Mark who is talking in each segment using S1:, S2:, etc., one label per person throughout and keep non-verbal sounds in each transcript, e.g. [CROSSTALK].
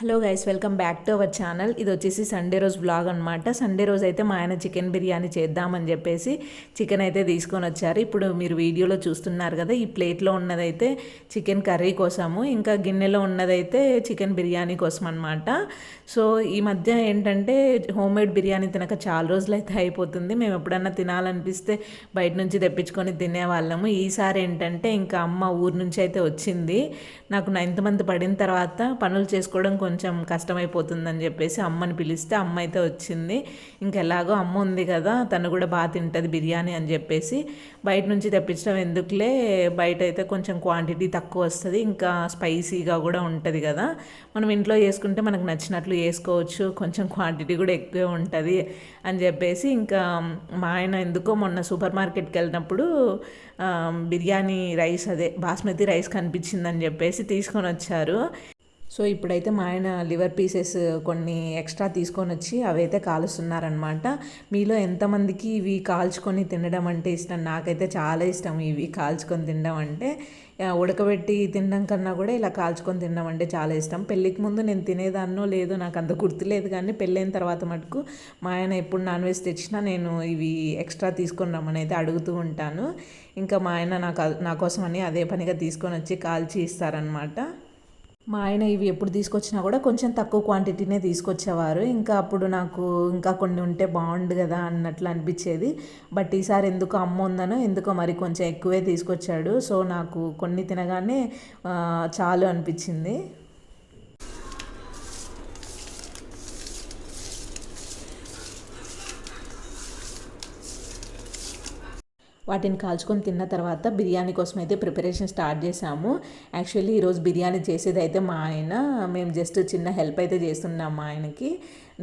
S1: Hello guys welcome back to our channel. ఇది వచ్చేసి Sunday రోజు బ్లాగ్ అనమాట సండే రోజు అయితే మా ఆయన చికెన్ బిర్యానీ చేద్దామని చెప్పేసి చికెన్ అయితే తీసుకొని వచ్చారు. ఇప్పుడు మీరు వీడియోలో చూస్తున్నారు కదా ఈ ప్లేట్లో ఉన్నదైతే చికెన్ కర్రీ కోసము ఇంకా గిన్నెలో ఉన్నదైతే చికెన్ బిర్యానీ కోసం అనమాట సో ఈ మధ్య ఏంటంటే హోమ్ మేడ్ బిర్యానీ తినక చాలా రోజులు అయితే అయిపోతుంది. మేము ఎప్పుడన్నా తినాలనిపిస్తే బయట నుంచి తెప్పించుకొని తినేవాళ్ళము. ఈసారి ఏంటంటే ఇంకా అమ్మ ఊరు నుంచి అయితే వచ్చింది. నాకు నైన్త్ మంత్ పడిన తర్వాత పనులు చేసుకోవడం కొంచెం కష్టమైపోతుందని చెప్పేసి అమ్మని పిలిస్తే అమ్మ అయితే వచ్చింది. ఇంకెలాగో అమ్మ ఉంది కదా తను కూడా బాగా తింటుంది బిర్యానీ అని చెప్పేసి బయట నుంచి తెప్పించడం ఎందుకులే బయట అయితే కొంచెం క్వాంటిటీ తక్కువ వస్తుంది ఇంకా స్పైసీగా కూడా ఉంటుంది కదా. మనం ఇంట్లో చేసుకుంటే మనకు నచ్చినట్లు వేసుకోవచ్చు కొంచెం క్వాంటిటీ కూడా ఎక్కువే ఉంటుంది అని చెప్పేసి ఇంకా మా ఆయన ఎందుకో మొన్న సూపర్ మార్కెట్కి వెళ్ళినప్పుడు బిర్యానీ రైస్ అదే బాస్మతి రైస్ కనిపించిందని చెప్పేసి తీసుకొని వచ్చారు. సో ఇప్పుడైతే మా ఆయన లివర్ పీసెస్ కొన్ని ఎక్స్ట్రా తీసుకొని వచ్చి అవైతే కాలుస్తున్నారనమాట మీలో ఎంతమందికి ఇవి కాల్చుకొని తినడం అంటే ఇష్టం? నాకైతే చాలా ఇష్టం ఇవి కాల్చుకొని తినడం అంటే. ఉడకబెట్టి తినడం కన్నా కూడా ఇలా కాల్చుకొని తినడం అంటే చాలా ఇష్టం. పెళ్ళికి ముందు నేను తినేదాన్నో లేదో నాకు అంత గుర్తులేదు కానీ పెళ్ళైన తర్వాత మటుకు మా ఆయన ఎప్పుడు నాన్ వెజ్ తెచ్చినా నేను ఇవి ఎక్స్ట్రా తీసుకొని రమ్మని అయితే అడుగుతూ ఉంటాను. ఇంకా మా ఆయన నాకు నా కోసం అని అదే పనిగా తీసుకొని వచ్చి కాల్చి ఇస్తారనమాట మా ఆయన ఇవి ఎప్పుడు తీసుకొచ్చినా కూడా కొంచెం తక్కువ క్వాంటిటీనే తీసుకొచ్చేవారు. ఇంకా అప్పుడు నాకు ఇంకా కొన్ని ఉంటే బాగుండు కదా అన్నట్లు అనిపించేది. బట్ ఈసారి ఎందుకు అమ్మ ఉందనో ఎందుకో మరి కొంచెం ఎక్కువే తీసుకొచ్చాడు. సో నాకు కొన్ని తినగానే చాలు అనిపించింది. వాటిని కాల్చుకొని తిన్న తర్వాత బిర్యానీ కోసం అయితే ప్రిపరేషన్ స్టార్ట్ చేసాము యాక్చువల్లీ ఈరోజు బిర్యానీ చేసేది అయితే మా ఆయన మేము జస్ట్ చిన్న హెల్ప్ అయితే చేస్తున్నాం మా ఆయనకి.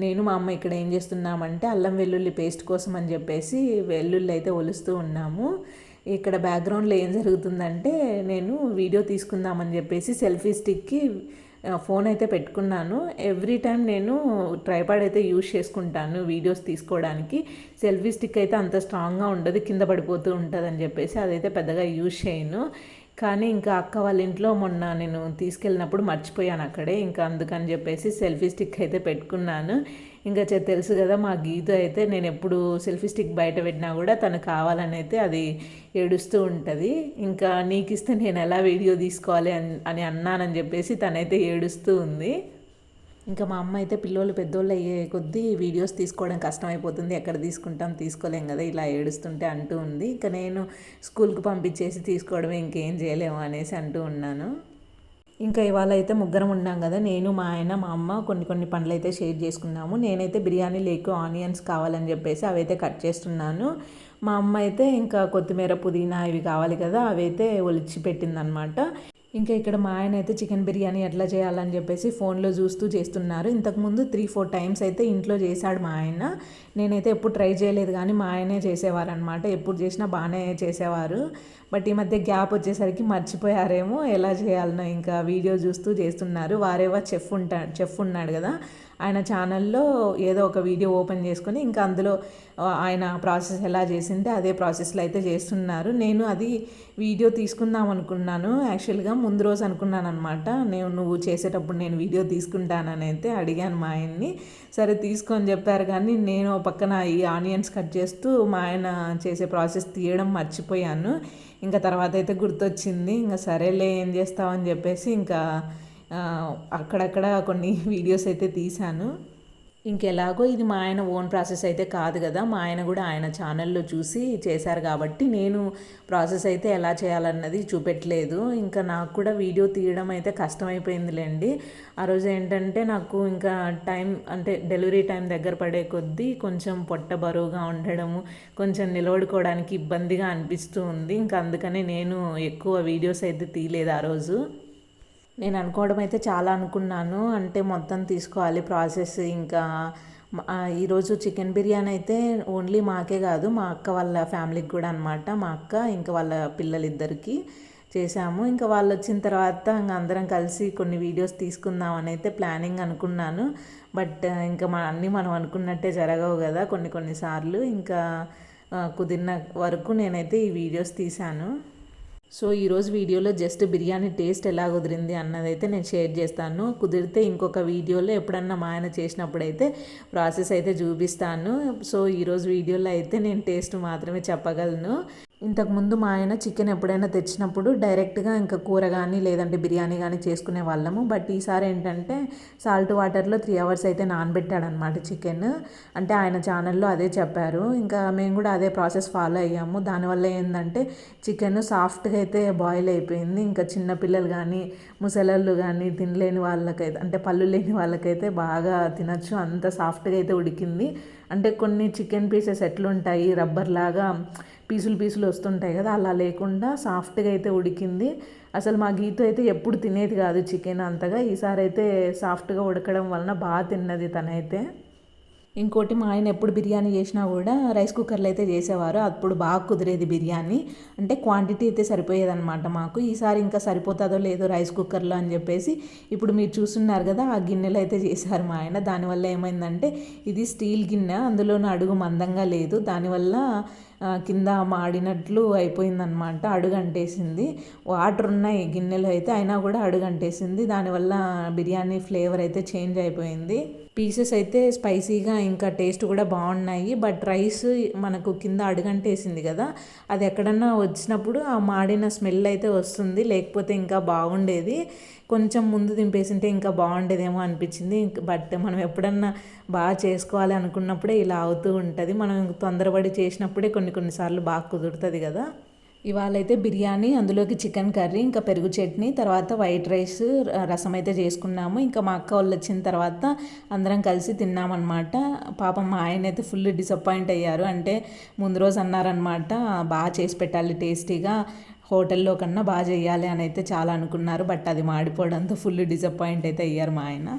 S1: నేను మా అమ్మ ఇక్కడ ఏం చేస్తున్నామంటే అల్లం వెల్లుల్లి పేస్ట్ కోసం అని చెప్పేసి వెల్లుల్లి అయితే ఒలుస్తూ ఉన్నాము. ఇక్కడ బ్యాక్గ్రౌండ్లో ఏం జరుగుతుందంటే నేను వీడియో తీసుకుందామని చెప్పేసి సెల్ఫీ స్టిక్కి ఫోన్ అయితే పెట్టుకున్నాను. ఎవ్రీ టైం నేను ట్రైపాడ్ అయితే యూజ్ చేసుకుంటాను వీడియోస్ తీసుకోవడానికి. సెల్ఫీ స్టిక్ అయితే అంత స్ట్రాంగ్గా ఉండదు కింద పడిపోతూ ఉంటుంది అని చెప్పేసి అదైతే పెద్దగా యూజ్ చేయను. కానీ ఇంకా అక్క వాళ్ళ ఇంట్లో మొన్న నేను తీసుకెళ్ళినప్పుడు మర్చిపోయాను అక్కడే. ఇంకా అందుకని చెప్పేసి సెల్ఫీ స్టిక్ అయితే పెట్టుకున్నాను. ఇంకా తెలుసు కదా మా గీత అయితే నేను ఎప్పుడు సెల్ఫీ స్టిక్ బయట పెట్టినా కూడా తను కావాలని అయితే అది ఏడుస్తూ ఉంటుంది. ఇంకా నీకు ఇస్తే నేను ఎలా వీడియో తీసుకోవాలి అని అన్నానని చెప్పేసి తనైతే ఏడుస్తూ ఉంది. ఇంకా మా అమ్మ అయితే పిల్లలు పెద్దోళ్ళు అయ్యే కొద్దీ వీడియోస్ తీసుకోవడం కష్టమైపోతుంది. ఎక్కడ తీసుకుంటాం తీసుకోలేం కదా ఇలా ఏడుస్తుంటే అంటూ ఉంది. ఇంకా నేను స్కూల్కి పంపించేసి తీసుకోవడమే ఇంకేం చేయలేము అనేసి అంటూ ఉన్నాను. ఇంకా ఇవాళ అయితే ముగ్గురం ఉన్నాం కదా నేను మా ఆయన మా అమ్మ కొన్ని కొన్ని పండ్లు అయితే షేర్ చేసుకున్నాము. నేనైతే బిర్యానీ లేకు ఆనియన్స్ కావాలని చెప్పేసి అవైతే కట్ చేస్తున్నాను. మా అమ్మ అయితే ఇంకా కొత్తిమీర పుదీనా ఇవి కావాలి కదా అవైతే ఒలిచి పెట్టిందనమాట ఇంకా ఇక్కడ మా ఆయన అయితే చికెన్ బిర్యానీ ఎట్లా చేయాలని చెప్పేసి ఫోన్లో చూస్తూ చేస్తున్నారు. ఇంతకుముందు త్రీ ఫోర్ టైమ్స్ అయితే ఇంట్లో చేశాడు మా ఆయన. నేనైతే ఎప్పుడు ట్రై చేయలేదు కానీ మా ఆయనే చేసేవారనమాట ఎప్పుడు చేసినా బాగానే చేసేవారు. బట్ ఈ మధ్య గ్యాప్ వచ్చేసరికి మర్చిపోయారేమో. ఎలా చేయాలనో ఇంకా వీడియో చూస్తూ చేస్తున్నారు. వారేవో చెఫ్ ఉంటా చెఫ్ ఉన్నాడు కదా. ఆయన ఛానల్లో ఏదో ఒక వీడియో ఓపెన్ చేసుకొని ఇంకా అందులో ఆయన ప్రాసెస్ ఎలా చేసింటే అదే ప్రాసెస్లో అయితే చేస్తున్నారు. నేను అది వీడియో తీసుకుందాం అనుకున్నాను. యాక్చువల్గా ముందు రోజు అనుకున్నాను అనమాట నేను నువ్వు చేసేటప్పుడు నేను వీడియో తీసుకుంటానని అయితే అడిగాను మా ఆయన్ని. సరే తీసుకొని చెప్పారు కానీ నేను పక్కన ఈ ఆనియన్స్ కట్ చేస్తూ మా ఆయన చేసే ప్రాసెస్ తీయడం మర్చిపోయాను. ఇంకా తర్వాత అయితే గుర్తొచ్చింది. ఇంకా సరేలే ఏం చేస్తామని చెప్పేసి ఇంకా అక్కడక్కడ కొన్ని [LAUGHS] వీడియోస్ అయితే తీశాను. ఇంకెలాగో ఇది మా ఆయన ఓన్ ప్రాసెస్ అయితే కాదు కదా. మా ఆయన కూడా ఆయన ఛానల్లో చూసి చేశారు కాబట్టి నేను ప్రాసెస్ అయితే ఎలా చేయాలన్నది చూపెట్టలేదు. ఇంకా నాకు కూడా వీడియో తీయడం అయితే కష్టమైపోయిందిలేండి. ఆ రోజు ఏంటంటే నాకు ఇంకా టైం అంటే డెలివరీ టైం దగ్గర పడే కొద్దీ కొంచెం పొట్ట బరువుగా ఉండడము కొంచెం నిలబడుకోవడానికి ఇబ్బందిగా అనిపిస్తూ ఉంది. ఇంకా అందుకనే నేను ఎక్కువ వీడియోస్ అయితే తీయలేదు ఆ రోజు. నేను అనుకోవడం అయితే చాలా అనుకున్నాను. అంటే మొత్తం తీసుకోవాలి ప్రాసెస్ ఇంకా ఈరోజు చికెన్ బిర్యానీ అయితే ఓన్లీ మాకే కాదు మా అక్క వాళ్ళ ఫ్యామిలీకి కూడా అనమాట మా అక్క ఇంకా వాళ్ళ పిల్లలిద్దరికి చేశాము. ఇంకా వాళ్ళు వచ్చిన తర్వాత ఇంకా అందరం కలిసి కొన్ని వీడియోస్ తీసుకుందాం అని అయితే ప్లానింగ్ అనుకున్నాను. బట్ ఇంకా మా అన్నీ మనం అనుకున్నట్టే జరగవు కదా కొన్ని కొన్నిసార్లు ఇంకా కుదిరిన వరకు నేనైతే ఈ వీడియోస్ తీశాను. సో ఈరోజు వీడియోలో జస్ట్ బిర్యానీ టేస్ట్ ఎలా కుదిరింది అన్నదైతే నేను షేర్ చేస్తాను. కుదిరితే ఇంకొక వీడియోలో ఎప్పుడన్నా మా ఆయన చేసినప్పుడైతే ప్రాసెస్ అయితే చూపిస్తాను. సో ఈరోజు వీడియోలో అయితే నేను టేస్ట్ మాత్రమే చెప్పగలను. ఇంతకుముందు మా ఆయన చికెన్ ఎప్పుడైనా తెచ్చినప్పుడు డైరెక్ట్గా ఇంకా కూర కానీ లేదంటే బిర్యానీ కానీ చేసుకునే వాళ్ళము. బట్ ఈసారి ఏంటంటే సాల్ట్ వాటర్లో త్రీ అవర్స్ అయితే నానబెట్టాడనమాట చికెన్. అంటే ఆయన ఛానల్లో అదే చెప్పారు. ఇంకా మేము కూడా అదే ప్రాసెస్ ఫాలో అయ్యాము. దానివల్ల ఏంటంటే చికెన్ సాఫ్ట్గా అయితే బాయిల్ అయిపోయింది. ఇంకా చిన్నపిల్లలు కానీ ముసలళ్ళు కానీ తినలేని వాళ్ళకైతే అంటే పళ్ళు లేని వాళ్ళకైతే బాగా తినచ్చు. అంత సాఫ్ట్గా అయితే ఉడికింది. అంటే కొన్ని చికెన్ పీసెస్ ఎట్లుంటాయి? రబ్బర్ లాగా పీసులు పీసులు వస్తుంటాయి కదా అలా లేకుండా సాఫ్ట్గా అయితే ఉడికింది. అసలు మా గీత అయితే ఎప్పుడు తినేది కాదు చికెన్ అంతగా. ఈసారి అయితే సాఫ్ట్గా ఉడకడం వలన బాగా తిన్నది తనైతే. ఇంకోటి మా ఆయన ఎప్పుడు బిర్యానీ చేసినా కూడా రైస్ కుక్కర్లో అయితే చేసేవారు. అప్పుడు బాగా కుదిరేది బిర్యానీ. అంటే క్వాంటిటీ అయితే సరిపోయేదన్నమాట మాకు. ఈసారి ఇంకా సరిపోతుందో లేదో రైస్ కుక్కర్లో అని చెప్పేసి ఇప్పుడు మీరు చూస్తున్నారు కదా ఆ గిన్నెలు అయితే చేశారు మా ఆయన. దానివల్ల ఏమైందంటే ఇది స్టీల్ గిన్నె అందులోనూ అడుగు మందంగా లేదు. దానివల్ల కింద మాడినట్లు అయిపోయిందనమాట అడుగంటేసింది. వాటర్ ఉన్నాయి గిన్నెలో అయితే అయినా కూడా అడుగంటేసింది. దానివల్ల బిర్యానీ ఫ్లేవర్ అయితే చేంజ్ అయిపోయింది. పీసెస్ అయితే స్పైసీగా ఇంకా టేస్ట్ కూడా బాగున్నాయి. బట్ రైస్ మనకు కింద అడుగంటేసింది కదా అది ఎక్కడన్నా వచ్చినప్పుడు ఆ మాడిన స్మెల్ అయితే వస్తుంది. లేకపోతే ఇంకా బాగుండేది. కొంచెం ముందు దింపేసింటే ఇంకా బాగుండేదేమో అనిపించింది. బట్ మనం ఎప్పుడన్నా బాగా చేసుకోవాలి అనుకున్నప్పుడే ఇలా అవుతూ ఉంటుంది. మనం తొందరపడి చేసినప్పుడే కొన్ని కొన్నిసార్లు బాగా కుదురుతుంది కదా. ఇవాళ అయితే బిర్యానీ అందులోకి చికెన్ కర్రీ ఇంకా పెరుగు చట్నీ తర్వాత వైట్ రైస్ రసం అయితే చేసుకున్నాము. ఇంకా మా అక్క వాళ్ళు వచ్చిన తర్వాత అందరం కలిసి తిన్నామన్నమాట. పాపం మా ఆయన అయితే ఫుల్ డిసప్పాయింట్ అయ్యారు. అంటే ముందు రోజు అన్నారనమాట బాగా చేసి పెట్టాలి టేస్టీగా హోటల్లో కన్నా బాగా చేయాలి అని అయితే చాలా అనుకున్నారు. బట్ అది మాడిపోవడంతో ఫుల్ డిసప్పాయింట్ అయితే అయ్యారు మా ఆయన.